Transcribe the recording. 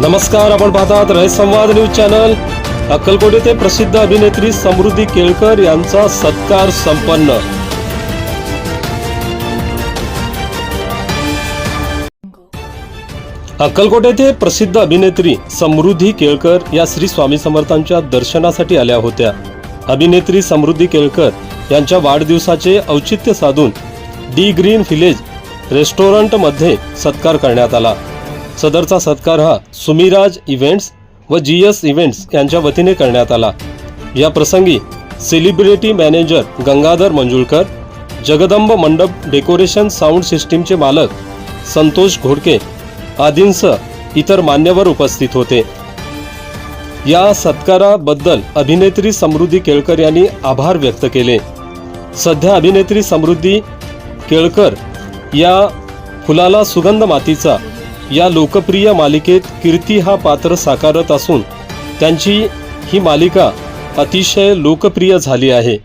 नमस्कार आपण पाहतात रय संवाद न्यूज चॅनल. अक्कलकोट येथे प्रसिद्ध अभिनेत्री समृद्धी केळकर यांचा सत्कार संपन्न. अक्कलकोट येथे प्रसिद्ध अभिनेत्री समृद्धी केळकर या श्री स्वामी समर्थांच्या दर्शनासाठी आल्या होत्या. अभिनेत्री समृद्धी केळकर यांच्या वाढदिवसाचे औचित्य साधून डी ग्रीन व्हिलेज रेस्टॉरंटमध्ये सत्कार करण्यात आला. सदरचा सत्कार हा सुमिराज इव्हेंट्स व जी एस इव्हेंट्स यांच्या वतीने करण्यात आला. या प्रसंगी celebrity manager Gangadhar Manjulkar Jagdamb Mandap decoration sound सिस्टीमचे मालक संतोष घोडके आदींसह इतर मान्यवर उपस्थित होते. या सत्काराबद्दल अभिनेत्री समृद्धी केळकर यांनी आभार व्यक्त केले. सध्या अभिनेत्री समृद्धी केळकर या फुलाला सुगंध मातीचा या लोकप्रिय मालिकेत कीर्ती हा पात्र साकारत असून त्यांची ही मालिका अतिशय लोकप्रिय झाली आहे.